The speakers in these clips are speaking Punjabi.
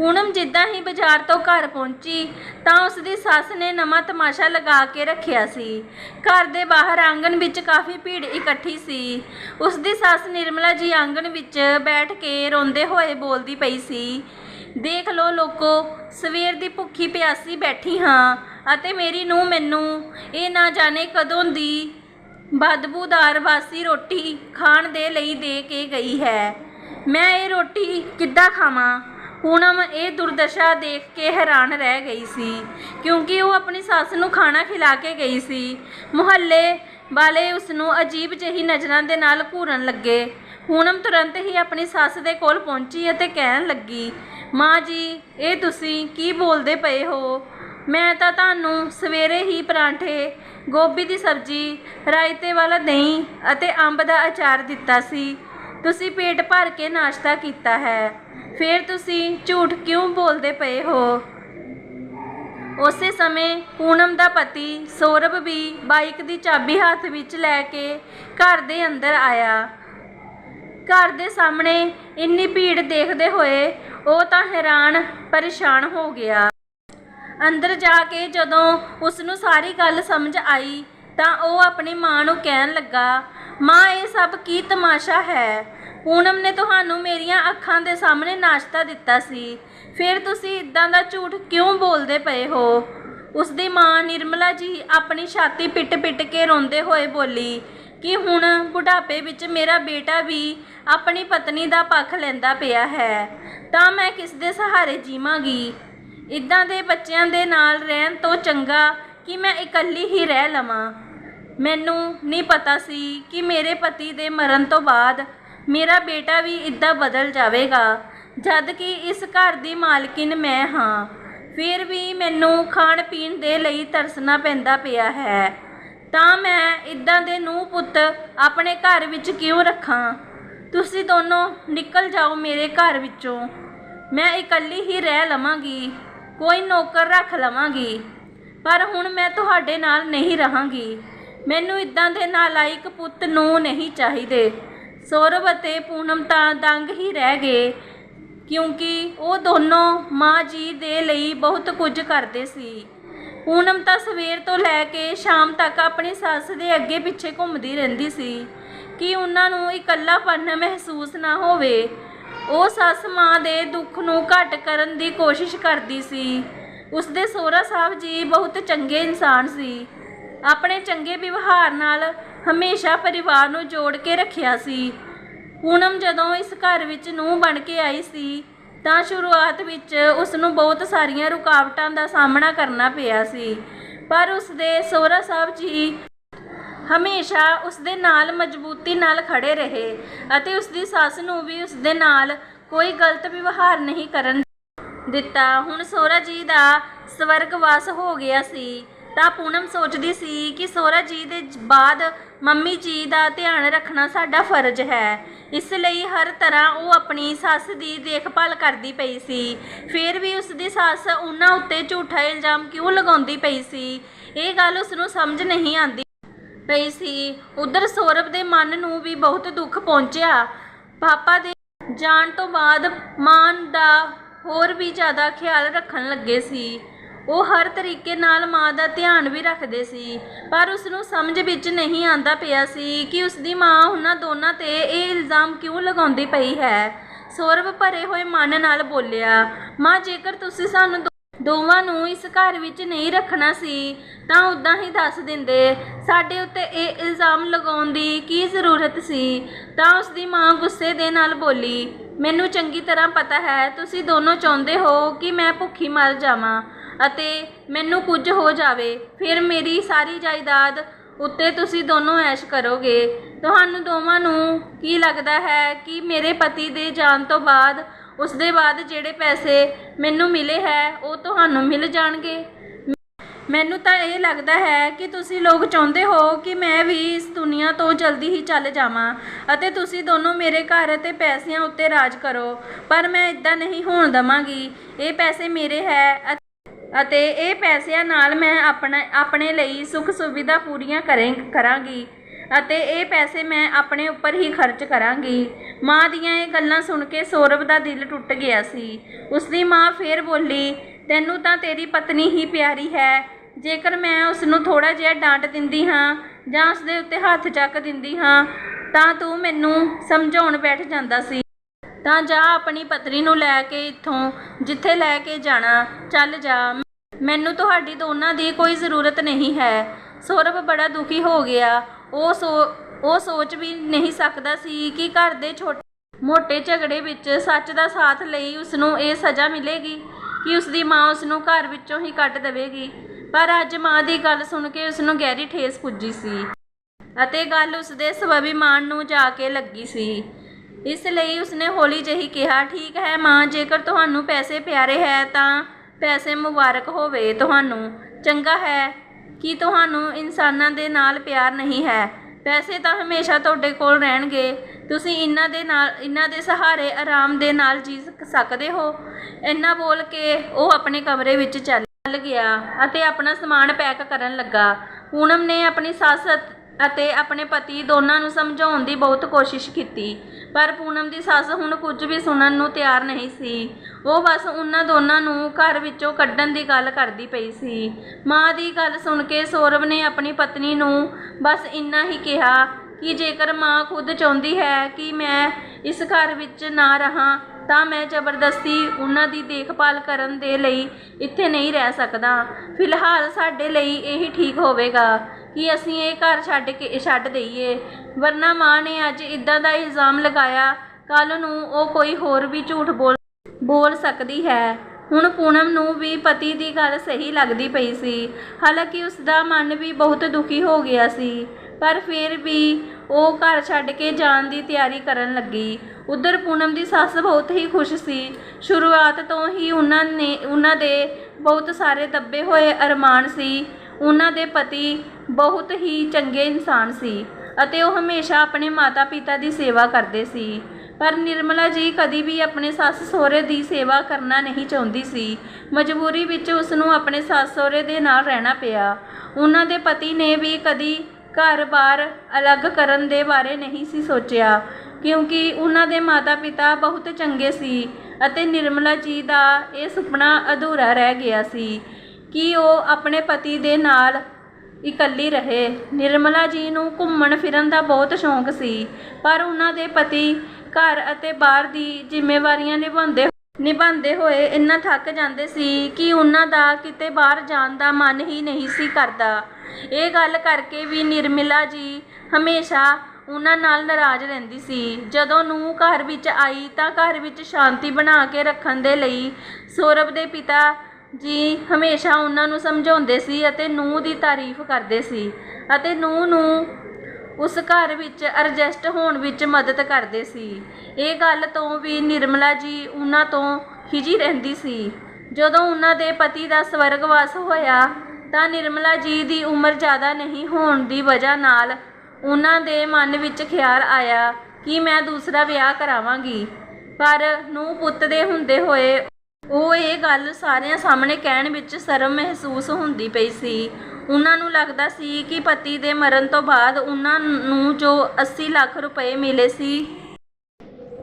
ਪੂਨਮ ਜਿੱਦਾਂ ਹੀ ਬਾਜ਼ਾਰ ਤੋਂ ਘਰ ਪਹੁੰਚੀ ਤਾਂ ਉਸ ਦੀ ਸੱਸ ਨੇ ਨਵਾਂ ਤਮਾਸ਼ਾ ਲਗਾ ਕੇ ਰੱਖਿਆ ਸੀ। ਘਰ ਦੇ ਬਾਹਰ ਆਂਗਣ ਵਿੱਚ ਕਾਫੀ ਭੀੜ ਇਕੱਠੀ ਸੀ। ਉਸ ਦੀ ਸੱਸ ਨਿਰਮਲਾ ਜੀ ਆਂਗਣ ਵਿੱਚ ਬੈਠ ਕੇ ਰੋਂਦੇ ਹੋਏ ਬੋਲਦੀ ਪਈ ਸੀ, ਦੇਖ ਲੋ ਲੋਕੋ, ਸਵੇਰ ਦੀ ਭੁੱਖੀ ਪਿਆਸੀ ਬੈਠੀ ਹਾਂ ਅਤੇ ਮੇਰੀ ਨੂੰ ਮੈਨੂੰ ਇਹ ਨਾ ਜਾਣੇ ਕਦੋਂ ਦੀ ਬਦਬੂਦਾਰ ਵਾਸੀ ਰੋਟੀ ਖਾਣ ਦੇ ਲਈ ਦੇ ਕੇ ਗਈ ਹੈ। ਮੈਂ ਇਹ ਰੋਟੀ ਕਿੱਦਾਂ ਖਾਵਾਂ? ਪੂਨਮ ਇਹ ਦੁਰਦਸ਼ਾ ਦੇਖ ਕੇ ਹੈਰਾਨ ਰਹਿ ਗਈ ਸੀ, ਕਿਉਂਕਿ ਉਹ ਆਪਣੀ ਸੱਸ ਨੂੰ ਖਾਣਾ ਖਿਲਾ ਕੇ ਗਈ ਸੀ। ਮੁਹੱਲੇ ਵਾਲੇ ਉਸ ਨੂੰ ਅਜੀਬ ਜਿਹੀ ਨਜ਼ਰਾਂ ਦੇ ਨਾਲ ਘੂਰਨ ਲੱਗੇ। ਪੂਨਮ ਤੁਰੰਤ ਹੀ ਆਪਣੀ ਸੱਸ ਦੇ ਕੋਲ ਪਹੁੰਚੀ ਅਤੇ ਕਹਿਣ ਲੱਗੀ, ਮਾਂ ਜੀ, ਇਹ ਤੁਸੀਂ ਕੀ ਬੋਲਦੇ ਪਏ ਹੋ? ਮੈਂ ਤਾਂ ਤੁਹਾਨੂੰ ਸਵੇਰੇ ਹੀ ਪਰਾਂਠੇ, ਗੋਭੀ ਦੀ ਸਬਜ਼ੀ, ਰਾਇਤੇ ਵਾਲਾ ਦਹੀਂ ਅਤੇ ਅੰਬ ਦਾ ਅਚਾਰ ਦਿੱਤਾ ਸੀ। ਤੁਸੀਂ ਪੇਟ ਭਰ ਕੇ ਨਾਸ਼ਤਾ ਕੀਤਾ ਹੈ। ਫਿਰ ਤੁਸੀਂ ਝੂਠ ਕਿਉਂ ਬੋਲਦੇ ਪਏ ਹੋ? ਉਸੇ ਸਮੇਂ ਪੂਨਮ ਦਾ ਪਤੀ ਸੌਰਭ ਵੀ ਬਾਈਕ ਦੀ ਚਾਬੀ ਹੱਥ ਵਿੱਚ ਲੈ ਕੇ ਘਰ ਦੇ ਅੰਦਰ ਆਇਆ। ਘਰ ਦੇ ਸਾਹਮਣੇ ਇੰਨੀ ਭੀੜ ਦੇਖਦੇ ਹੋਏ ਉਹ ਤਾਂ ਹੈਰਾਨ, ਪਰੇਸ਼ਾਨ ਹੋ ਗਿਆ। ਅੰਦਰ ਜਾ ਕੇ ਜਦੋਂ ਉਸ ਨੂੰ ਸਾਰੀ ਗੱਲ ਸਮਝ ਆਈ ਤਾਂ ਉਹ ਆਪਣੀ ਮਾਂ ਨੂੰ ਕਹਿਣ ਲੱਗਾ ਮਾਂ, ਇਹ ਸਭ ਕੀ ਤਮਾਸ਼ਾ ਹੈ? ਪੂਨਮ ਨੇ ਤੁਹਾਨੂੰ ਮੇਰੀਆਂ ਅੱਖਾਂ ਦੇ ਸਾਹਮਣੇ ਨਾਸ਼ਤਾ ਦਿੱਤਾ ਸੀ। ਫਿਰ ਤੁਸੀਂ ਇਦਾਂ ਦਾ ਝੂਠ ਕਿਉਂ ਬੋਲਦੇ ਪਏ ਹੋ? ਉਸ ਦੀ ਮਾਂ ਨਿਰਮਲਾ ਜੀ ਆਪਣੀ ਛਾਤੀ ਪਿੱਟ-ਪਿੱਟ ਕੇ ਰੋਂਦੇ ਹੋਏ ਬੋਲੀ, ਕਿ ਹੁਣ ਬੁਢਾਪੇ ਵਿੱਚ ਮੇਰਾ ਬੇਟਾ ਵੀ ਆਪਣੀ ਪਤਨੀ ਦਾ ਪੱਖ ਲੈਂਦਾ ਪਿਆ ਹੈ? ਤਾਂ ਮੈਂ ਕਿਸ ਦੇ ਸਹਾਰੇ ਜੀਵਾਂਗੀ? ਇਦਾਂ ਦੇ ਬੱਚਿਆਂ ਦੇ ਨਾਲ ਰਹਿਣ ਤੋਂ ਚੰਗਾ ਕਿ ਮੈਂ ਇਕੱਲੀ ਹੀ ਰਹਿ ਲਵਾਂ। ਮੈਨੂੰ ਨਹੀਂ ਪਤਾ ਸੀ ਕਿ ਮੇਰੇ ਪਤੀ ਦੇ ਮਰਨ ਤੋਂ ਬਾਅਦ ਮੇਰਾ ਬੇਟਾ ਵੀ ਇੱਦਾਂ ਬਦਲ ਜਾਵੇਗਾ, ਜਦ ਕਿ ਇਸ ਘਰ ਦੀ ਮਾਲਕਿਨ ਮੈਂ ਹਾਂ। ਫਿਰ ਵੀ ਮੈਨੂੰ ਖਾਣ ਪੀਣ ਦੇ ਲਈ ਤਰਸਣਾ ਪੈਂਦਾ ਪਿਆ ਹੈ। ਤਾਂ ਮੈਂ ਇਦਾਂ ਦੇ ਨੂੰ ਪੁੱਤ ਆਪਣੇ ਘਰ ਵਿੱਚ ਕਿਉਂ ਰੱਖਾਂ? ਤੁਸੀਂ ਦੋਨੋਂ ਨਿਕਲ ਜਾਓ ਮੇਰੇ ਘਰ ਵਿੱਚੋਂ। ਮੈਂ ਇਕੱਲੀ ਹੀ ਰਹਿ ਲਵਾਂਗੀ, ਕੋਈ ਨੌਕਰ ਰੱਖ ਲਵਾਂਗੀ। ਪਰ ਹੁਣ ਮੈਂ ਤੁਹਾਡੇ ਨਾਲ ਨਹੀਂ ਰਹਾਂਗੀ। ਮੈਨੂੰ ਇਦਾਂ ਦੇ ਨਾਲਾਇਕ ਪੁੱਤ ਨੂੰ ਨਹੀਂ ਚਾਹੀਦੇ। ਸੌਰਵ ਅਤੇ ਪੂਨਮ ਤਾਂ ਦੰਗ ਹੀ ਰਹਿ ਗਏ, ਕਿਉਂਕਿ ਉਹ ਦੋਨੋਂ ਮਾਂ ਜੀ ਦੇ ਲਈ ਬਹੁਤ ਕੁਝ ਕਰਦੇ ਸੀ। ਪੂਨਮ ਤਾਂ ਸਵੇਰ ਤੋਂ ਲੈ ਕੇ ਸ਼ਾਮ ਤੱਕ ਆਪਣੀ ਸੱਸ ਦੇ ਅੱਗੇ ਪਿੱਛੇ ਘੁੰਮਦੀ ਰਹਿੰਦੀ ਸੀ। ਕਿ ਉਹਨਾਂ ਨੂੰ ਇਕੱਲਾਪਨ ਮਹਿਸੂਸ ਨਾ ਹੋਵੇ? ਉਹ ਸੱਸ ਮਾਂ ਦੇ ਦੁੱਖ ਨੂੰ ਘਟ ਕਰਨ ਦੀ ਕੋਸ਼ਿਸ਼ ਕਰਦੀ ਸੀ। ਉਸਦੇ ਸੋਹਰਾ ਸਾਹਿਬ ਜੀ ਬਹੁਤ ਚੰਗੇ ਇਨਸਾਨ ਸੀ। ਆਪਣੇ ਚੰਗੇ ਵਿਵਹਾਰ ਨਾਲ ਹਮੇਸ਼ਾ ਪਰਿਵਾਰ ਨੂੰ ਜੋੜ ਕੇ ਰੱਖਿਆ ਸੀ। ਪੂਨਮ ਜਦੋਂ ਇਸ ਘਰ ਵਿੱਚ ਨੂੰ ਬਣ ਕੇ ਆਈ ਸੀ, ਤਾਂ ਸ਼ੁਰੂਆਤ ਵਿੱਚ ਉਸ ਨੂੰ ਬਹੁਤ ਸਾਰੀਆਂ ਰੁਕਾਵਟਾਂ ਦਾ ਸਾਹਮਣਾ ਕਰਨਾ ਪਿਆ ਸੀ। ਪਰ ਉਸਦੇ ਸਹੁਰਾ ਸਾਹਿਬ ਜੀ ਹਮੇਸ਼ਾ ਉਸਦੇ ਨਾਲ ਮਜ਼ਬੂਤੀ ਨਾਲ ਖੜੇ ਰਹੇ ਅਤੇ ਉਸਦੀ ਸੱਸ ਨੂੰ ਵੀ ਉਸਦੇ ਨਾਲ ਕੋਈ ਗਲਤ ਵਿਵਹਾਰ ਨਹੀਂ ਕਰਨ ਦਿੱਤਾ। ਹੁਣ ਸੋਹਰਾ ਜੀ ਦਾ ਸਵਰਗਵਾਸ ਹੋ ਗਿਆ ਸੀ। ਤਾਂ ਪੂਨਮ ਸੋਚਦੀ ਸੀ ਕਿ ਸੋਹਰਾ ਜੀ ਦੇ ਬਾਅਦ ਮੰਮੀ ਜੀ ਦਾ ਧਿਆਨ ਰੱਖਣਾ ਸਾਡਾ ਫਰਜ਼ ਹੈ। ਇਸ ਲਈ ਹਰ ਤਰ੍ਹਾਂ ਉਹ ਆਪਣੀ ਸੱਸ ਦੀ ਦੇਖਭਾਲ ਕਰਦੀ ਪਈ ਸੀ। ਫਿਰ ਵੀ ਉਸ ਦੀ ਸੱਸ ਉਹਨਾਂ ਉੱਤੇ ਝੂਠਾ ਇਲਜ਼ਾਮ ਕਿਉਂ ਲਗਾਉਂਦੀ ਪਈ ਸੀ? ਇਹ ਗੱਲ ਉਸ ਨੂੰ ਸਮਝ ਨਹੀਂ ਆਉਂਦੀ ਪਈ ਸੀ। ਉਧਰ ਸੌਰਵ ਦੇ ਮਨ ਨੂੰ ਵੀ ਬਹੁਤ ਦੁੱਖ ਪਹੁੰਚਿਆ। ਪਾਪਾ ਦੇ ਜਾਣ ਤੋਂ ਬਾਅਦ ਮਾਂ ਦਾ ਹੋਰ ਵੀ ਜ਼ਿਆਦਾ ਖਿਆਲ ਰੱਖਣ ਲੱਗੇ ਸੀ। ਉਹ ਹਰ ਤਰੀਕੇ ਨਾਲ ਮਾਂ ਦਾ ਧਿਆਨ ਵੀ ਰੱਖਦੇ ਸੀ, ਪਰ ਉਸ ਨੂੰ ਸਮਝ ਵਿੱਚ ਨਹੀਂ ਆਂਦਾ ਪਿਆ ਸੀ ਕਿ ਉਸ ਦੀ ਮਾਂ ਉਹਨਾਂ ਦੋਨਾਂ ਤੇ ਇਹ ਇਲਜ਼ਾਮ ਕਿਉਂ ਲਗਾਉਂਦੀ ਪਈ ਹੈ। ਸੌਰਵ ਭਰੇ ਹੋਏ ਮਨ ਨਾਲ ਬੋਲਿਆ, ਮਾਂ, ਜੇਕਰ ਤੁਸੀਂ ਸਾਨੂੰ ਦੋ- ਦੋਵਾਂ ਨੂੰ ਇਸ ਘਰ ਵਿੱਚ ਨਹੀਂ ਰੱਖਣਾ ਸੀ, ਤਾਂ ਉਦਾਂ ਹੀ ਦੱਸ ਦਿੰਦੇ, ਸਾਡੇ ਉੱਤੇ ਇਹ ਇਲਜ਼ਾਮ ਲਗਾਉਣ ਦੀ ਕੀ ਜ਼ਰੂਰਤ ਸੀ? ਤਾਂ ਉਸ ਦੀ ਮਾਂ ਗੁੱਸੇ ਦੇ ਨਾਲ ਬੋਲੀ, ਮੈਨੂੰ ਚੰਗੀ ਤਰ੍ਹਾਂ ਪਤਾ ਹੈ, ਤੁਸੀਂ ਦੋਨੋਂ ਚਾਹੁੰਦੇ ਹੋ ਕਿ ਮੈਂ ਭੁੱਖੀ ਮਰ ਜਾਵਾਂ। ਅਤੇ ਮੈਨੂੰ ਕੁਝ ਹੋ ਜਾਵੇ, ਫਿਰ ਮੇਰੀ ਸਾਰੀ ਜਾਇਦਾਦ ਉੱਤੇ ਤੁਸੀਂ ਦੋਨੋਂ ਐਸ਼ ਕਰੋਗੇ। ਤੁਹਾਨੂੰ ਦੋਵਾਂ ਨੂੰ ਕੀ ਲੱਗਦਾ ਹੈ ਕਿ ਮੇਰੇ ਪਤੀ ਦੇ ਜਾਣ ਤੋਂ ਬਾਅਦ ਉਸ ਦੇ ਬਾਅਦ ਜਿਹੜੇ ਪੈਸੇ ਮੈਨੂੰ ਮਿਲੇ ਹੈ, ਉਹ ਤੁਹਾਨੂੰ ਮਿਲ ਜਾਣਗੇ? ਮੈਨੂੰ ਤਾਂ ਇਹ ਲੱਗਦਾ ਹੈ ਕਿ ਤੁਸੀਂ ਲੋਕ ਚਾਹੁੰਦੇ ਹੋ ਕਿ ਮੈਂ ਵੀ ਇਸ ਦੁਨੀਆ ਤੋਂ ਜਲਦੀ ਹੀ ਚੱਲ ਜਾਵਾਂ ਅਤੇ ਤੁਸੀਂ ਦੋਨੋਂ ਮੇਰੇ ਘਰ ਅਤੇ ਪੈਸਿਆਂ ਉੱਤੇ ਰਾਜ ਕਰੋ, ਪਰ ਮੈਂ ਇਦਾਂ ਨਹੀਂ ਹੋਣ ਦਵਾਂਗੀ। ਇਹ ਪੈਸੇ ਮੇਰੇ ਹੈ ਅਤੇ ਇਹ ਪੈਸਿਆਂ ਨਾਲ ਮੈਂ ਆਪਣਾ, ਆਪਣੇ ਲਈ ਸੁੱਖ ਸੁਵਿਧਾ ਪੂਰੀਆਂ ਕਰੇ, ਕਰਾਂਗੀ ਅਤੇ ਇਹ ਪੈਸੇ ਮੈਂ ਆਪਣੇ ਉੱਪਰ ਹੀ ਖਰਚ ਕਰਾਂਗੀ। ਮਾਂ ਦੀਆਂ ਇਹ ਗੱਲਾਂ ਸੁਣ ਕੇ ਸੌਰਵ ਦਾ ਦਿਲ ਟੁੱਟ ਗਿਆ ਸੀ। ਉਸਦੀ ਮਾਂ ਫੇਰ ਬੋਲੀ, ਤੈਨੂੰ ਤਾਂ ਤੇਰੀ ਪਤਨੀ ਹੀ ਪਿਆਰੀ ਹੈ। ਜੇਕਰ ਮੈਂ ਉਸ ਨੂੰ ਥੋੜਾ ਜਿਹਾ ਡਾਂਟ ਦਿੰਦੀ ਹਾਂ ਜਾਂ ਉਸ ਦੇ ਉੱਤੇ ਹੱਥ ਚੱਕ ਦਿੰਦੀ ਹਾਂ, ਤਾਂ ਤੂੰ ਮੈਨੂੰ ਸਮਝਾਉਣ ਬੈਠ ਜਾਂਦਾ ਸੀ। ਤਾਂ ਜਾ ਆਪਣੀ ਪਤਨੀ ਨੂੰ ਲੈ ਕੇ ਇੱਥੋਂ, ਜਿੱਥੇ ਲੈ ਕੇ ਜਾਣਾ, ਚੱਲ ਜਾ। ਮੈਨੂੰ ਤੁਹਾਡੀ ਦੋਨਾਂ ਦੀ ਕੋਈ ਜ਼ਰੂਰਤ ਨਹੀਂ ਹੈ। ਸੌਰਵ ਬੜਾ ਦੁਖੀ ਹੋ ਗਿਆ। ਉਹ ਸੋ, ਉਹ ਸੋਚ ਵੀ ਨਹੀਂ ਸਕਦਾ ਸੀ ਕਿ ਘਰ ਦੇ ਛੋਟੇ, ਮੋਟੇ ਝਗੜੇ ਵਿੱਚ ਸੱਚ ਦਾ ਸਾਥ ਲਈ ਉਸ ਨੂੰ ਇਹ ਸਜ਼ਾ ਮਿਲੇਗੀ, ਕਿ ਉਸ ਦੀ ਮਾਂ ਉਸ ਨੂੰ ਘਰ ਵਿੱਚੋਂ ਹੀ ਕੱਢ ਦੇਵੇਗੀ। ਪਰ ਅੱਜ ਮਾਂ ਦੀ ਗੱਲ ਸੁਣ ਕੇ ਉਸ ਨੂੰ ਗਹਿਰੀ ਠੇਸ ਪੁੱਜੀ ਸੀ। ਅਤੇ ਗੱਲ ਉਸਦੇ ਸਵਾਭਿਮਾਨ ਨੂੰ ਜਾ ਕੇ ਲੱਗੀ ਸੀ। ਇਸ ਲਈ ਉਸਨੇ ਹੌਲੀ ਜਿਹੀ ਕਿਹਾ, ਠੀਕ ਹੈ ਮਾਂ, ਜੇਕਰ ਤੁਹਾਨੂੰ ਪੈਸੇ ਪਿਆਰੇ ਹੈ ਤਾਂ ਪੈਸੇ ਮੁਬਾਰਕ ਹੋਵੇ ਤੁਹਾਨੂੰ। ਚੰਗਾ ਹੈ ਕਿ ਤੁਹਾਨੂੰ ਇਨਸਾਨਾਂ ਦੇ ਨਾਲ ਪਿਆਰ ਨਹੀਂ ਹੈ। ਪੈਸੇ ਤਾਂ ਹਮੇਸ਼ਾ ਤੁਹਾਡੇ ਕੋਲ ਰਹਿਣਗੇ। ਤੁਸੀਂ ਇਹਨਾਂ ਦੇ ਨਾਲ, ਇਹਨਾਂ ਦੇ ਸਹਾਰੇ ਆਰਾਮ ਦੇ ਨਾਲ ਜੀ ਸਕਦੇ ਹੋ। ਇੰਨਾ ਬੋਲ ਕੇ ਉਹ ਆਪਣੇ ਕਮਰੇ ਵਿੱਚ ਚੱਲ ਗਿਆ ਅਤੇ ਆਪਣਾ ਸਮਾਨ ਪੈਕ ਕਰਨ ਲੱਗਾ। ਪੂਨਮ ਨੇ ਆਪਣੀ ਸੱਸ ਅਤੇ ਆਪਣੇ ਪਤੀ ਦੋਨਾਂ ਨੂੰ ਸਮਝਾਉਣ ਦੀ ਬਹੁਤ ਕੋਸ਼ਿਸ਼ ਕੀਤੀ। ਪਰ ਪੂਨਮ ਦੀ ਸੱਸ ਹੁਣ ਕੁਝ ਵੀ ਸੁਣਨ ਨੂੰ ਤਿਆਰ ਨਹੀਂ ਸੀ। ਉਹ ਬਸ ਉਹਨਾਂ ਦੋਨਾਂ ਨੂੰ ਘਰ ਵਿੱਚੋਂ ਕੱਢਣ ਦੀ ਗੱਲ ਕਰਦੀ ਪਈ ਸੀ। ਮਾਂ ਦੀ ਗੱਲ ਸੁਣ ਕੇ ਸੌਰਵ ਨੇ ਆਪਣੀ ਪਤਨੀ ਨੂੰ ਬਸ ਇੰਨਾ ਹੀ ਕਿਹਾ ਕਿ ਜੇਕਰ ਮਾਂ ਖੁਦ ਚਾਹੁੰਦੀ ਹੈ ਕਿ ਮੈਂ ਇਸ ਘਰ ਵਿੱਚ ਨਾ ਰਹਾਂ, ਤਾਂ ਮੈਂ ਜ਼ਬਰਦਸਤੀ ਉਹਨਾਂ ਦੀ ਦੇਖਭਾਲ ਕਰਨ ਦੇ ਲਈ ਇੱਥੇ ਨਹੀਂ ਰਹਿ ਸਕਦਾ। ਫਿਲਹਾਲ ਸਾਡੇ ਲਈ ਇਹੀ ਠੀਕ ਹੋਵੇਗਾ। ਕਿ ਅਸੀਂ ਇਹ ਘਰ ਛੱਡ ਕੇ ਛੱਡ ਦਈਏ। ਵਰਨਾ ਮਾਂ ਨੇ ਅੱਜ ਇਦਾਂ ਦਾ ਇਲਜ਼ਾਮ ਲਗਾਇਆ ਕੱਲ ਨੂੰ ਉਹ ਕੋਈ ਹੋਰ ਵੀ ਝੂਠ ਬੋਲ ਬੋਲ ਸਕਦੀ ਹੈ। ਹੁਣ ਪੂਨਮ ਨੂੰ ਵੀ ਪਤੀ ਦੀ ਗੱਲ ਸਹੀ ਲੱਗਦੀ ਪਈ ਸੀ। ਹਾਲਾਂਕਿ ਉਸ ਦਾ ਮਨ ਵੀ ਬਹੁਤ ਦੁਖੀ ਹੋ ਗਿਆ ਸੀ। ਪਰ ਫਿਰ ਵੀ ਉਹ ਘਰ ਛੱਡ ਕੇ ਜਾਣ ਦੀ ਤਿਆਰੀ ਕਰਨ ਲੱਗੀ। ਉਧਰ ਪੂਨਮ ਦੀ ਸੱਸ ਬਹੁਤ ਹੀ ਖੁਸ਼ ਸੀ। ਸ਼ੁਰੂਆਤ ਤੋਂ ਹੀ ਉਹਨਾਂ ਨੇ, ਉਹਨਾਂ ਦੇ ਬਹੁਤ ਸਾਰੇ ਦੱਬੇ ਹੋਏ ਅਰਮਾਨ ਸੀ। ਉਹਨਾਂ ਦੇ ਪਤੀ ਬਹੁਤ ਹੀ ਚੰਗੇ ਇਨਸਾਨ ਸੀ ਅਤੇ ਉਹ ਹਮੇਸ਼ਾ ਆਪਣੇ ਮਾਤਾ-ਪਿਤਾ ਦੀ ਸੇਵਾ ਕਰਦੇ ਸੀ। ਪਰ ਨਿਰਮਲਾ ਜੀ ਕਦੀ ਵੀ ਆਪਣੇ ਸੱਸ ਸਹੁਰੇ ਦੀ ਸੇਵਾ ਕਰਨਾ ਨਹੀਂ ਚਾਹੁੰਦੀ ਸੀ। ਮਜਬੂਰੀ ਵਿੱਚ ਉਸ ਨੂੰ ਆਪਣੇ ਸੱਸ ਸਹੁਰੇ ਦੇ ਨਾਲ ਰਹਿਣਾ ਪਿਆ। ਉਹਨਾਂ ਦੇ ਪਤੀ ਨੇ ਵੀ ਕਦੀ ਘਰ-ਬਾਰ ਅਲੱਗ ਕਰਨ ਦੇ ਬਾਰੇ ਨਹੀਂ ਸੀ ਸੋਚਿਆ, ਕਿਉਂਕਿ ਉਹਨਾਂ ਦੇ ਮਾਤਾ-ਪਿਤਾ ਬਹੁਤ ਚੰਗੇ ਸੀ ਅਤੇ ਨਿਰਮਲਾ ਜੀ ਦਾ ਇਹ ਸੁਪਨਾ ਅਧੂਰਾ ਰਹਿ ਗਿਆ ਸੀ। ਕਿ ਉਹ ਆਪਣੇ ਪਤੀ ਦੇ ਨਾਲ ਇਕੱਲੀ ਰਹੇ। ਨਿਰਮਲਾ ਜੀ ਨੂੰ ਘੁੰਮਣ ਫਿਰਨ ਦਾ ਬਹੁਤ ਸ਼ੌਂਕ ਸੀ, ਪਰ ਉਹਨਾਂ ਦੇ ਪਤੀ ਘਰ ਅਤੇ ਬਾਹਰ ਦੀ ਜ਼ਿੰਮੇਵਾਰੀਆਂ ਨਿਭਾਉਂਦੇ ਨਿਭਾਉਂਦੇ ਹੋਏ ਇੰਨਾ ਥੱਕ ਜਾਂਦੇ ਸੀ ਕਿ ਉਹਨਾਂ ਦਾ ਕਿਤੇ ਬਾਹਰ ਜਾਣ ਦਾ ਮਨ ਹੀ ਨਹੀਂ ਸੀ ਕਰਦਾ। ਇਹ ਗੱਲ ਕਰਕੇ ਵੀ ਨਿਰਮਲਾ ਜੀ ਹਮੇਸ਼ਾ ਉਹਨਾਂ ਨਾਲ ਨਾਰਾਜ਼ ਰਹਿੰਦੀ ਸੀ। ਜਦੋਂ ਨੂੰ ਘਰ ਵਿੱਚ ਆਈ ਤਾਂ ਘਰ ਵਿੱਚ ਸ਼ਾਂਤੀ ਬਣਾ ਕੇ ਰੱਖਣ ਦੇ ਲਈ ਸੌਰਵ ਦੇ ਪਿਤਾ ਜੀ, ਹਮੇਸ਼ਾ ਉਹਨਾਂ ਨੂੰ ਸਮਝਾਉਂਦੇ ਸੀ ਅਤੇ ਨੂੰਹ ਦੀ ਤਾਰੀਫ ਕਰਦੇ ਸੀ ਅਤੇ ਨੂੰਹ ਨੂੰ ਉਸ ਘਰ ਵਿੱਚ ਐਡਜਸਟ ਹੋਣ ਵਿੱਚ ਮਦਦ ਕਰਦੇ ਸੀ। ਇਹ ਗੱਲ ਤੋਂ ਵੀ ਨਿਰਮਲਾ ਜੀ ਉਹਨਾਂ ਤੋਂ ਖਿਜੀ ਰਹਿੰਦੀ ਸੀ। ਜਦੋਂ ਉਹਨਾਂ ਦੇ ਪਤੀ ਦਾ ਸਵਰਗਵਾਸ ਹੋਇਆ, ਤਾਂ ਨਿਰਮਲਾ ਜੀ ਦੀ ਉਮਰ ਜ਼ਿਆਦਾ ਨਹੀਂ ਹੋਣ ਦੀ ਵਜ੍ਹਾ ਨਾਲ ਉਹਨਾਂ ਦੇ ਮਨ ਵਿੱਚ ਖਿਆਲ ਆਇਆ ਕਿ ਮੈਂ ਦੂਸਰਾ ਵਿਆਹ ਕਰਾਵਾਂਗੀ। ਪਰ ਨੂੰ ਪੁੱਤ ਦੇ ਹੁੰਦੇ ਹੋਏ ਉਹ ਇਹ ਗੱਲ ਸਾਰਿਆਂ ਸਾਹਮਣੇ ਕਹਿਣ ਵਿੱਚ ਸ਼ਰਮ ਮਹਿਸੂਸ ਹੁੰਦੀ ਪਈ ਸੀ। ਉਹਨਾਂ ਨੂੰ ਲੱਗਦਾ ਸੀ ਕਿ ਪਤੀ ਦੇ ਮਰਨ ਤੋਂ ਬਾਅਦ ਉਹਨਾਂ ਨੂੰ ਜੋ 80 ਲੱਖ ਰੁਪਏ ਮਿਲੇ ਸੀ,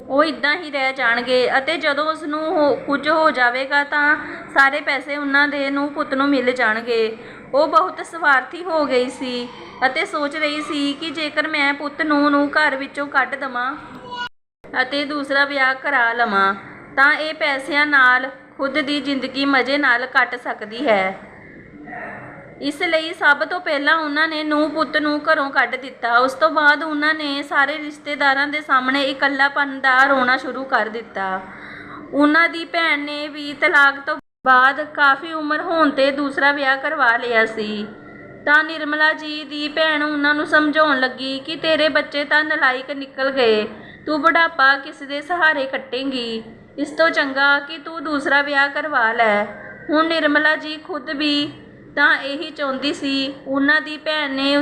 ਉਹ ਇਦਾਂ ਹੀ ਰਹਿ ਜਾਣਗੇ ਅਤੇ ਜਦੋਂ ਉਸ ਨੂੰ ਹੋ- ਕੁਝ ਹੋ ਜਾਵੇਗਾ ਤਾਂ ਸਾਰੇ ਪੈਸੇ ਉਹਨਾਂ ਦੇ ਨੂੰ ਪੁੱਤ ਨੂੰ ਮਿਲ ਜਾਣਗੇ। ਉਹ ਬਹੁਤ ਸਵਾਰਥੀ ਹੋ ਗਈ ਸੀ ਅਤੇ ਸੋਚ ਰਹੀ ਸੀ ਕਿ ਜੇਕਰ ਮੈਂ ਪੁੱਤ ਨੂੰ ਨੂੰ ਘਰ ਵਿੱਚੋਂ ਕੱਢ ਦਵਾਂ ਅਤੇ ਦੂਸਰਾ ਵਿਆਹ ਕਰਾ ਲਵਾਂ ਤਾਂ ਇਹ ਪੈਸਿਆਂ ਨਾਲ ਖੁਦ ਦੀ ਜ਼ਿੰਦਗੀ ਮਜ਼ੇ ਨਾਲ ਕੱਟ ਸਕਦੀ ਹੈ। ਇਸ ਲਈ ਸਭ ਤੋਂ ਪਹਿਲਾਂ ਉਹਨਾਂ ਨੇ ਨੂੰ ਪੁੱਤ ਨੂੰ ਘਰੋਂ ਕੱਢ ਦਿੱਤਾ। ਉਸ ਤੋਂ ਬਾਅਦ ਉਹਨਾਂ ਨੇ ਸਾਰੇ ਰਿਸ਼ਤੇਦਾਰਾਂ ਦੇ ਸਾਹਮਣੇ ਇਕੱਲਾਪਨ ਦਾ ਰੋਣਾ ਸ਼ੁਰੂ ਕਰ ਦਿੱਤਾ। ਉਹਨਾਂ ਦੀ ਭੈਣ ਨੇ ਵੀ ਤਲਾਕ ਤੋਂ ਬਾਅਦ ਕਾਫੀ ਉਮਰ ਹੋਣ ਤੇ ਦੂਸਰਾ ਵਿਆਹ ਕਰਵਾ ਲਿਆ ਸੀ। ਤਾਂ ਨਿਰਮਲਾ ਜੀ ਦੀ ਭੈਣ ਉਹਨਾਂ ਨੂੰ ਸਮਝਾਉਣ ਲੱਗੀ ਕਿ ਤੇਰੇ ਬੱਚੇ ਤਾਂ ਨਲਾਇਕ ਨਿਕਲ ਗਏ, ਤੂੰ ਬੁਢਾਪਾ ਕਿਸ ਦੇ ਸਹਾਰੇ ਕੱਟੇਂਗੀ? ਇਸ ਤੋਂ ਚੰਗਾ ਕਿ ਤੂੰ ਦੂਸਰਾ ਵਿਆਹ ਕਰਵਾ ਲੈ। ਹੁਣ ਨਿਰਮਲਾ ਜੀ ਖੁਦ ਵੀ ਤਾਂ ਇਹੀ ਚਾਹੁੰਦੀ ਸੀ, ਉਹਨਾਂ ਦੀ ਭੈਣ ਨੇ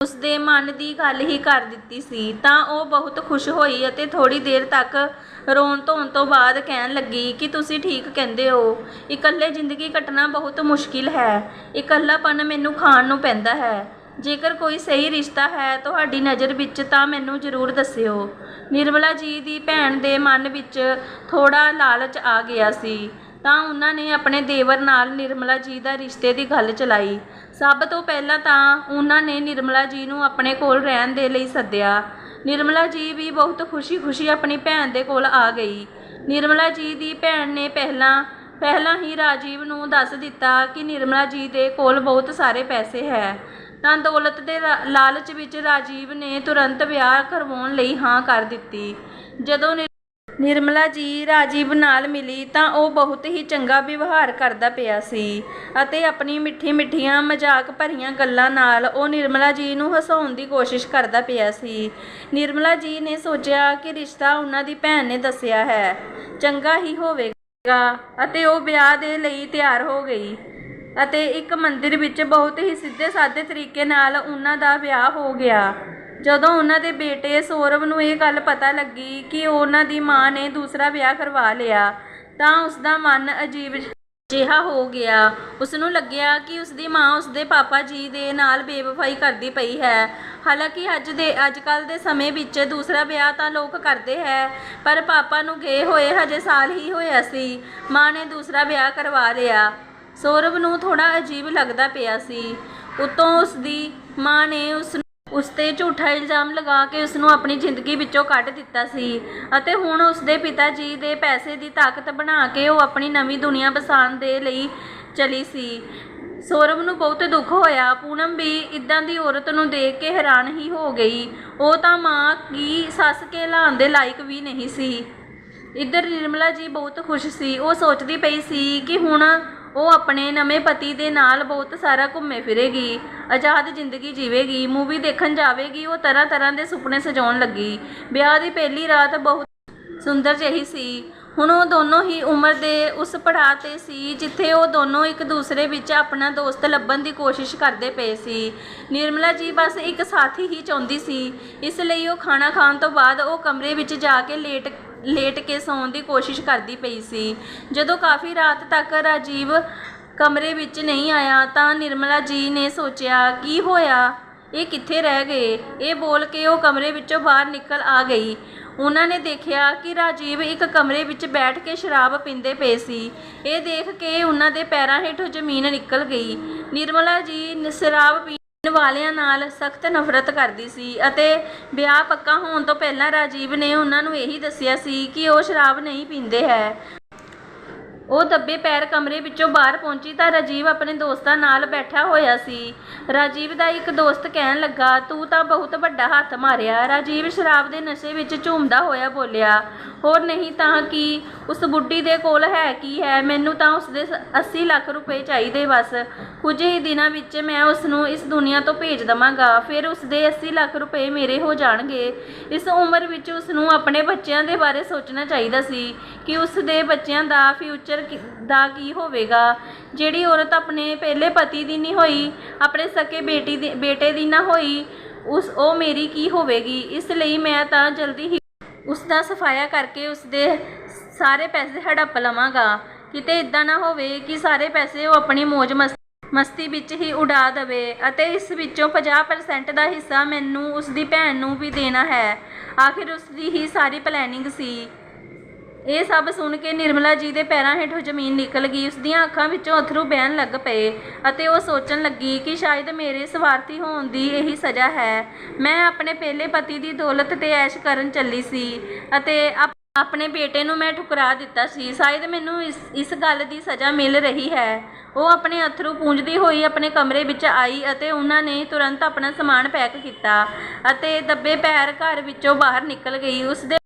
ਉਸ ਦੇ ਮਨ ਦੀ ਗੱਲ ਹੀ ਕਰ ਦਿੱਤੀ ਸੀ। ਤਾਂ ਉਹ ਬਹੁਤ ਖੁਸ਼ ਹੋਈ ਅਤੇ ਥੋੜੀ ਦੇਰ ਤੱਕ ਰੋਣ ਧੋਣ ਤੋਂ ਬਾਅਦ ਕਹਿਣ ਲੱਗੀ ਕਿ ਤੁਸੀਂ ਠੀਕ ਕਹਿੰਦੇ ਹੋ। ਇਕੱਲੇ ਜ਼ਿੰਦਗੀ ਕੱਟਣਾ ਬਹੁਤ ਮੁਸ਼ਕਿਲ ਹੈ। ਇਕੱਲਾਪਨ ਮੈਨੂੰ ਖਾਣ ਨੂੰ ਪੈਂਦਾ ਹੈ। ਜੇਕਰ ਕੋਈ ਸਹੀ ਰਿਸ਼ਤਾ ਹੈ ਤੁਹਾਡੀ ਨਜ਼ਰ ਵਿੱਚ ਤਾਂ ਮੈਨੂੰ ਜ਼ਰੂਰ ਦੱਸਿਓ। ਨਿਰਮਲਾ ਜੀ ਦੀ ਭੈਣ ਦੇ ਮਨ ਵਿੱਚ ਥੋੜ੍ਹਾ ਲਾਲਚ ਆ ਗਿਆ ਸੀ। ਤਾਂ ਉਹਨਾਂ ਨੇ ਆਪਣੇ ਦੇਵਰ ਨਾਲ ਨਿਰਮਲਾ ਜੀ ਦਾ ਰਿਸ਼ਤੇ ਦੀ ਗੱਲ ਚਲਾਈ। ਸਭ ਤੋਂ ਪਹਿਲਾਂ ਤਾਂ ਉਹਨਾਂ ਨੇ ਨਿਰਮਲਾ ਜੀ ਨੂੰ ਆਪਣੇ ਕੋਲ ਰਹਿਣ ਦੇ ਲਈ ਸੱਦਿਆ। ਨਿਰਮਲਾ ਜੀ ਵੀ ਬਹੁਤ ਖੁਸ਼ੀ-ਖੁਸ਼ੀ ਆਪਣੀ ਭੈਣ ਦੇ ਕੋਲ ਆ ਗਈ। ਨਿਰਮਲਾ ਜੀ ਦੀ ਭੈਣ ਨੇ ਪਹਿਲਾਂ ਪਹਿਲਾਂ ਹੀ ਰਾਜੀਵ ਨੂੰ ਦੱਸ ਦਿੱਤਾ ਕਿ ਨਿਰਮਲਾ ਜੀ ਦੇ ਕੋਲ ਬਹੁਤ ਸਾਰੇ ਪੈਸੇ ਹੈ। ਤਾਂ ਦੌਲਤ ਦੇ ਰਾ- ਲਾਲਚ ਵਿੱਚ ਰਾਜੀਵ ਨੇ ਤੁਰੰਤ ਵਿਆਹ ਕਰਵਾਉਣ ਲਈ ਹਾਂ ਕਰ ਦਿੱਤੀ। ਜਦੋਂ ਨਿਰ- ਨਿਰਮਲਾ ਜੀ ਰਾਜੀਵ ਨਾਲ ਮਿਲੀ ਤਾਂ ਉਹ ਬਹੁਤ ਹੀ ਚੰਗਾ ਵਿਵਹਾਰ ਕਰਦਾ ਪਿਆ ਸੀ ਅਤੇ ਆਪਣੀ ਮਿੱਠੀ ਮਿੱਠੀਆਂ ਮਜ਼ਾਕ ਭਰੀਆਂ ਗੱਲਾਂ ਨਾਲ ਉਹ ਨਿਰਮਲਾ ਜੀ ਨੂੰ ਹਸਾਉਣ ਦੀ ਕੋਸ਼ਿਸ਼ ਕਰਦਾ ਪਿਆ ਸੀ। ਨਿਰਮਲਾ ਜੀ ਨੇ ਸੋਚਿਆ ਕਿ ਰਿਸ਼ਤਾ ਉਹਨਾਂ ਦੀ ਭੈਣ ਨੇ ਦੱਸਿਆ ਹੈ। ਚੰਗਾ ਹੀ ਹੋਵੇਗਾ ਅਤੇ ਉਹ ਵਿਆਹ ਦੇ ਲਈ ਤਿਆਰ ਹੋ ਗਈ। ਅਤੇ ਇੱਕ ਮੰਦਿਰ ਵਿੱਚ ਬਹੁਤ ਹੀ ਸਿੱਧੇ ਸਾਦੇ ਤਰੀਕੇ ਨਾਲ ਉਹਨਾਂ ਦਾ ਵਿਆਹ ਹੋ ਗਿਆ। ਜਦੋਂ ਉਹਨਾਂ ਦੇ ਬੇਟੇ ਸੌਰਵ ਨੂੰ ਇਹ ਗੱਲ ਪਤਾ ਲੱਗੀ ਕਿ ਉਹਨਾਂ ਦੀ ਮਾਂ ਨੇ ਦੂਸਰਾ ਵਿਆਹ ਕਰਵਾ ਲਿਆ, ਤਾਂ ਉਸ ਦਾ ਮਨ ਅਜੀਬ ਜਿਹਾ ਹੋ ਗਿਆ। ਉਸ ਨੂੰ ਲੱਗਿਆ ਕਿ ਉਸ ਦੀ ਮਾਂ ਉਸ ਦੇ ਪਾਪਾ ਜੀ ਦੇ ਨਾਲ ਬੇਵਫਾਈ ਕਰਦੀ ਪਈ ਹੈ। ਹਾਲਾਂਕਿ ਅੱਜ ਦੇ ਅੱਜ ਕੱਲ ਦੇ ਸਮੇਂ ਵਿੱਚ ਦੂਸਰਾ ਵਿਆਹ ਤਾਂ ਲੋਕ ਕਰਦੇ ਹੈ, ਪਰ ਪਾਪਾ ਨੂੰ ਗਏ ਹੋਏ ਹਜੇ ਸਾਲ ਹੀ ਹੋਇਆ ਸੀ। ਮਾਂ ਨੇ ਦੂਸਰਾ ਵਿਆਹ ਕਰਵਾ ਲਿਆ। ਸੌਰਵ ਨੂੰ ਥੋੜਾ ਅਜੀਬ ਲੱਗਦਾ ਪਿਆ ਸੀ। ਉਤੋਂ ਉਸ ਦੀ ਮਾਂ ਨੇ ਉਸ ਉਸ ਤੇ ਝੂਠਾ ਇਲਜ਼ਾਮ ਲਗਾ ਕੇ ਉਸ ਨੂੰ ਆਪਣੀ ਜ਼ਿੰਦਗੀ ਵਿੱਚੋਂ ਕੱਢ ਦਿੱਤਾ ਸੀ ਅਤੇ ਹੁਣ ਉਸ ਦੇ ਪਿਤਾ ਜੀ ਦੇ ਪੈਸੇ ਦੀ ਤਾਕਤ ਬਣਾ ਕੇ ਉਹ ਆਪਣੀ ਨਵੀਂ ਦੁਨੀਆ ਬਸਾਉਣ ਦੇ ਲਈ ਚਲੀ ਸੀ। ਸੌਰਵ ਨੂੰ ਬਹੁਤ ਦੁੱਖ ਹੋਇਆ। ਪੂਨਮ ਵੀ ਇਦਾਂ ਦੀ ਔਰਤ ਨੂੰ ਦੇਖ ਕੇ ਹੈਰਾਨ ਹੀ ਹੋ ਗਈ। ਉਹ ਤਾਂ ਮਾਂ ਕੀ ਸੱਸ ਕੇ ਲਾਉਣ ਦੇ ਲਾਇਕ ਵੀ ਨਹੀਂ ਸੀ। ਇੱਧਰ ਨਿਰਮਲਾ ਜੀ ਬਹੁਤ ਖੁਸ਼ ਸੀ। ਉਹ ਸੋਚਦੀ ਪਈ ਸੀ ਕਿ ਹੁਣ ਉਹ ਆਪਣੇ ਨਵੇਂ ਪਤੀ ਦੇ ਨਾਲ ਬਹੁਤ ਸਾਰਾ ਘੁੰਮੇ ਫਿਰੇਗੀ, ਆਜ਼ਾਦ ਜ਼ਿੰਦਗੀ ਜੀਵੇਗੀ, ਮੂਵੀ ਦੇਖਣ ਜਾਵੇਗੀ, ਉਹ ਤਰ੍ਹਾਂ ਤਰ੍ਹਾਂ ਦੇ ਸੁਪਨੇ ਸਜਾਉਣ ਲੱਗੀ। ਵਿਆਹ ਦੀ ਪਹਿਲੀ ਰਾਤ ਬਹੁਤ ਸੁੰਦਰ ਜਿਹੀ ਸੀ। ਹੁਣ ਉਹ ਦੋਨੋਂ ਹੀ ਉਮਰ ਦੇ ਉਸ ਪੜਾਅ ਤੇ ਸੀ, ਜਿੱਥੇ ਉਹ ਦੋਨੋਂ ਇੱਕ ਦੂਸਰੇ ਵਿੱਚ ਆਪਣਾ ਦੋਸਤ ਲੱਭਣ ਦੀ ਕੋਸ਼ਿਸ਼ ਕਰਦੇ ਪਏ ਸੀ। ਨਿਰਮਲਾ ਜੀ ਬਸ ਇੱਕ ਸਾਥੀ ਹੀ ਚਾਹੁੰਦੀ ਸੀ। ਇਸ ਲਈ ਉਹ ਖਾਣਾ ਖਾਣ ਤੋਂ ਬਾਅਦ ਉਹ ਕਮਰੇ ਵਿੱਚ ਜਾ ਕੇ ਲੇਟ ਲੇਟ ਕੇ ਸੌਣ ਦੀ ਕੋਸ਼ਿਸ਼ ਕਰਦੀ ਪਈ ਸੀ। ਜਦੋਂ ਕਾਫੀ ਰਾਤ ਤੱਕ ਰਾਜੀਵ ਕਮਰੇ ਵਿੱਚ ਨਹੀਂ ਆਇਆ, ਤਾਂ ਨਿਰਮਲਾ ਜੀ ਨੇ ਸੋਚਿਆ, ਕੀ ਹੋਇਆ? ਇਹ ਕਿੱਥੇ ਰਹਿ ਗਏ? ਇਹ ਬੋਲ ਕੇ ਉਹ ਕਮਰੇ ਵਿੱਚੋਂ ਬਾਹਰ ਨਿਕਲ ਆ ਗਈ। ਉਹਨਾਂ ਨੇ ਦੇਖਿਆ ਕਿ ਰਾਜੀਵ ਇੱਕ ਕਮਰੇ ਵਿੱਚ ਬੈਠ ਕੇ ਸ਼ਰਾਬ ਪੀਂਦੇ ਪਏ ਸੀ। ਇਹ ਦੇਖ ਕੇ ਉਹਨਾਂ ਦੇ ਪੈਰਾਂ ਹੇਠੋਂ ਜ਼ਮੀਨ ਨਿਕਲ ਗਈ। ਨਿਰਮਲਾ ਜੀ ਸ਼ਰਾਬ ਪੀਣ ਵਾਲਿਆਂ ਨਾਲ ਸਖਤ ਨਫ਼ਰਤ ਕਰਦੀ ਸੀ ਅਤੇ ਵਿਆਹ ਪੱਕਾ ਹੋਣ ਤੋਂ ਪਹਿਲਾਂ ਰਾਜੀਵ ਨੇ ਉਹਨਾਂ ਨੂੰ ਇਹੀ ਦੱਸਿਆ ਸੀ ਕਿ ਉਹ ਸ਼ਰਾਬ ਨਹੀਂ ਪੀਂਦੇ ਹੈ। ਉਹ ਦੱਬੇ ਪੈਰ ਕਮਰੇ ਵਿੱਚੋਂ ਬਾਹਰ ਪਹੁੰਚੀ ਤਾਂ ਰਾਜੀਵ ਆਪਣੇ ਦੋਸਤਾਂ ਨਾਲ ਬੈਠਾ ਹੋਇਆ ਸੀ। ਰਾਜੀਵ ਦਾ ਇੱਕ ਦੋਸਤ ਕਹਿਣ ਲੱਗਾ, ਤੂੰ ਤਾਂ ਬਹੁਤ ਵੱਡਾ ਹੱਥ ਮਾਰਿਆ। ਰਾਜੀਵ ਸ਼ਰਾਬ ਦੇ ਨਸ਼ੇ ਵਿੱਚ ਝੂਮਦਾ ਹੋਇਆ ਬੋਲਿਆ, ਹੋਰ ਨਹੀਂ ਤਾਂ ਕਿ? ਉਸ ਬੁੱਢੀ ਦੇ ਕੋਲ ਹੈ ਕੀ ਹੈ? ਮੈਨੂੰ ਤਾਂ ਉਸ ਦੇ 80 ਲੱਖ ਰੁਪਏ ਚਾਹੀਦੇ ਬਸ। ਕੁਝ ਹੀ ਦਿਨਾਂ ਵਿੱਚ ਮੈਂ ਉਸ ਨੂੰ ਇਸ ਦੁਨੀਆ ਤੋਂ ਭੇਜ ਦਵਾਂਗਾ। ਫਿਰ ਉਸ ਦੇ 80 ਲੱਖ ਰੁਪਏ ਮੇਰੇ ਹੋ ਜਾਣਗੇ। ਇਸ ਉਮਰ ਵਿੱਚ ਉਸ ਨੂੰ ਆਪਣੇ ਬੱਚਿਆਂ ਦੇ ਬਾਰੇ ਸੋਚਣਾ ਚਾਹੀਦਾ ਸੀ ਕਿ ਉਸ ਦੇ ਬੱਚਿਆਂ ਦਾ ਫਿਊਚਰ ਦਾ ਕੀ ਹੋਵੇਗਾ? ਜਿਹੜੀ ਔਰਤ ਆਪਣੇ ਪਹਿਲੇ ਪਤੀ ਦੀ ਨਹੀਂ ਹੋਈ, ਆਪਣੇ ਸਕੇ ਬੇਟੀ ਦੀ ਬੇਟੇ ਦੀ ਨਾ ਹੋਈ, ਉਸ ਉਹ ਮੇਰੀ ਕੀ ਹੋਵੇਗੀ? ਇਸ ਲਈ ਮੈਂ ਤਾਂ ਜਲਦੀ ਹੀ ਉਸ ਦਾ ਸਫਾਇਆ ਕਰਕੇ ਉਸ ਦੇ ਸਾਰੇ ਪੈਸੇ ਹੜੱਪ ਲਵਾਂਗਾ। ਕਿਤੇ ਇਦਾਂ ਨਾ ਹੋਵੇ ਕਿ ਸਾਰੇ ਪੈਸੇ ਉਹ ਆਪਣੀ ਮौज ਮਸ ਮਸਤੀ ਵਿੱਚ ਹੀ ਉਡਾ ਦੇਵੇ ਅਤੇ ਇਸ ਵਿੱਚੋਂ 50% ਦਾ ਹਿੱਸਾ ਮੈਨੂੰ ਉਸ ਦੀ ਭੈਣ ਨੂੰ ਵੀ ਦੇਣਾ ਹੈ। ਆਖਿਰ ਉਸ ਦੀ ਹੀ ਸਾਰੀ ਪਲੈਨਿੰਗ ਸੀ। ਇਹ ਸਭ ਸੁਣ ਕੇ ਨਿਰਮਲਾ ਜੀ ਦੇ ਪੈਰਾਂ ਹੇਠੋਂ ਜ਼ਮੀਨ ਨਿਕਲ ਗਈ। ਉਸ ਦੀਆਂ ਅੱਖਾਂ ਵਿੱਚੋਂ ਅਥਰੂ ਬਹਿਣ ਲੱਗ ਪਏ ਅਤੇ ਉਹ ਸੋਚਣ ਲੱਗੀ ਕਿ ਸ਼ਾਇਦ ਮੇਰੇ ਸਵਾਰਥੀ ਹੋਣ ਦੀ ਇਹੀ ਸਜ਼ਾ ਹੈ। ਮੈਂ ਆਪਣੇ ਪਹਿਲੇ ਪਤੀ ਦੀ ਦੌਲਤ ਤੇ ਐਸ਼ ਕਰਨ ਚੱਲੀ ਸੀ ਅਤੇ ਆਪਣੇ ਬੇਟੇ ਨੂੰ ਮੈਂ ਠੁਕਰਾ ਦਿੱਤਾ ਸੀ। ਸ਼ਾਇਦ ਮੈਨੂੰ ਇਸ ਇਸ ਗੱਲ ਦੀ ਸਜ਼ਾ ਮਿਲ ਰਹੀ ਹੈ। ਉਹ ਆਪਣੇ ਅਥਰੂ ਪੂੰਝਦੀ ਹੋਈ ਆਪਣੇ ਕਮਰੇ ਵਿੱਚ ਆਈ ਅਤੇ ਉਹਨਾਂ ਨੇ ਤੁਰੰਤ ਆਪਣਾ ਸਮਾਨ ਪੈਕ ਕੀਤਾ ਅਤੇ ਦੱਬੇ ਪੈਰ ਘਰ ਵਿੱਚੋਂ ਬਾਹਰ ਨਿਕਲ ਗਈ। ਉਸ ਦੇ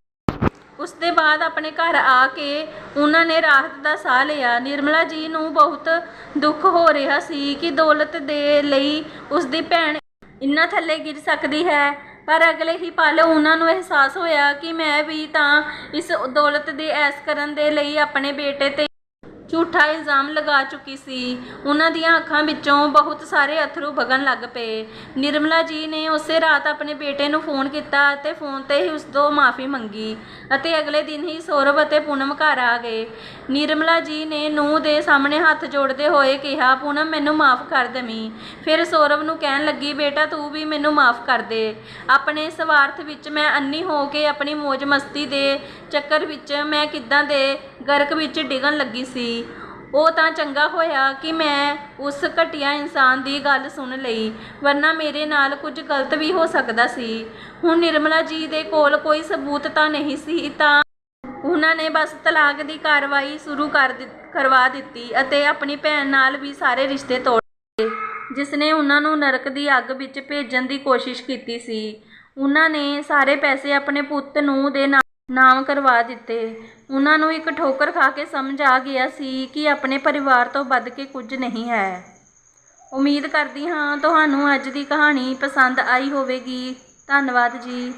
ਉਸ ਦੇ ਬਾਅਦ ਆਪਣੇ ਘਰ ਆ ਕੇ ਉਹਨਾਂ ਨੇ ਰਾਹਤ ਦਾ ਸਾਹ ਲਿਆ। ਨਿਰਮਲਾ ਜੀ ਨੂੰ ਬਹੁਤ ਦੁੱਖ ਹੋ ਰਿਹਾ ਸੀ ਕਿ ਦੌਲਤ ਦੇ ਲਈ ਉਸ ਦੀ ਭੈਣ ਇੰਨਾ ਥੱਲੇ ਗਿਰ ਸਕਦੀ ਹੈ। ਪਰ ਅਗਲੇ ਹੀ ਪਲ ਉਹਨਾਂ ਨੂੰ ਅਹਿਸਾਸ ਹੋਇਆ ਕਿ ਮੈਂ ਵੀ ਤਾਂ ਇਸ ਦੌਲਤ ਦੇ ਐਸ ਕਰਨ ਦੇ ਲਈ ਆਪਣੇ ਬੇਟੇ ਤੇ ਝੂਠਾ ਇਲਜ਼ਾਮ ਲਗਾ ਚੁੱਕੀ ਸੀ। ਉਹਨਾਂ ਦੀਆਂ ਅੱਖਾਂ ਵਿੱਚੋਂ ਬਹੁਤ ਸਾਰੇ ਅਥਰੂ ਵਗਣ ਲੱਗ ਪਏ। ਨਿਰਮਲਾ ਜੀ ਨੇ ਉਸੇ ਰਾਤ ਆਪਣੇ ਬੇਟੇ ਨੂੰ ਫੋਨ ਕੀਤਾ ਅਤੇ ਫੋਨ ਤੇ ਹੀ ਉਸ ਤੋਂ ਮਾਫੀ ਮੰਗੀ ਅਤੇ ਅਗਲੇ ਦਿਨ ਹੀ ਸੌਰਵ ਅਤੇ ਪੂਨਮ ਘਰ ਆ ਗਏ। ਨਿਰਮਲਾ ਜੀ ਨੇ ਨੂੰਹ ਦੇ ਸਾਹਮਣੇ ਹੱਥ ਜੋੜਦੇ ਹੋਏ ਕਿਹਾ, ਪੂਨਮ, ਮੈਨੂੰ ਮਾਫ ਕਰ ਦੇਵੀਂ। ਫਿਰ ਸੌਰਵ ਨੂੰ ਕਹਿਣ ਲੱਗੀ, ਬੇਟਾ, ਤੂੰ ਵੀ ਮੈਨੂੰ ਮਾਫ ਕਰ ਦੇ। ਆਪਣੇ ਸਵਾਰਥ ਵਿੱਚ ਮੈਂ ਅੰਨੀ ਹੋ ਕੇ ਆਪਣੀ ਮੌਜ ਮਸਤੀ ਦੇ ਚੱਕਰ ਵਿੱਚ ਮੈਂ ਕਿੱਦਾਂ ਦੇ ਗਰਕ ਵਿੱਚ ਡਿੱਗਣ ਲੱਗੀ ਸੀ? ਉਹ ਤਾਂ ਚੰਗਾ ਹੋਇਆ ਕਿ ਮੈਂ ਉਸ ਘਟੀਆ ਇਨਸਾਨ ਦੀ ਗੱਲ ਸੁਣ ਲਈ, ਵਰਨਾ ਮੇਰੇ ਨਾਲ ਕੁਝ ਗਲਤ ਵੀ ਹੋ ਸਕਦਾ ਸੀ। ਹੁਣ ਨਿਰਮਲਾ ਜੀ ਦੇ ਕੋਲ ਕੋਈ ਸਬੂਤ ਤਾਂ ਨਹੀਂ ਸੀ, ਤਾਂ ਉਹਨਾਂ ਨੇ ਬਸ ਤਲਾਕ ਦੀ ਕਾਰਵਾਈ ਸ਼ੁਰੂ ਕਰ ਦਿੱ- ਕਰਵਾ ਦਿੱਤੀ ਅਤੇ ਆਪਣੀ ਭੈਣ ਨਾਲ ਵੀ ਸਾਰੇ ਰਿਸ਼ਤੇ ਤੋੜ ਦਿੱਤੇ ਜਿਸ ਨੇ ਉਹਨਾਂ ਨੂੰ ਨਰਕ ਦੀ ਅੱਗ ਵਿੱਚ ਭੇਜਣ ਦੀ ਕੋਸ਼ਿਸ਼ ਕੀਤੀ ਸੀ। ਉਹਨਾਂ ਨੇ ਸਾਰੇ ਪੈਸੇ ਆਪਣੇ ਪੁੱਤ ਨੂੰ ਦੇ ਨਾ- ਨਾਮ ਕਰਵਾ ਦਿੱਤੇ। ਉਹਨਾਂ ਨੂੰ ਇੱਕ ਠੋਕਰ ਖਾ ਕੇ ਸਮਝ ਆ ਗਿਆ ਸੀ ਕਿ ਆਪਣੇ ਪਰਿਵਾਰ ਤੋਂ ਵੱਧ ਕੇ ਕੁਝ ਨਹੀਂ ਹੈ। ਉਮੀਦ ਕਰਦੀ ਹਾਂ ਤੁਹਾਨੂੰ ਅੱਜ ਦੀ ਕਹਾਣੀ ਪਸੰਦ ਆਈ ਹੋਵੇਗੀ। ਧੰਨਵਾਦ ਜੀ।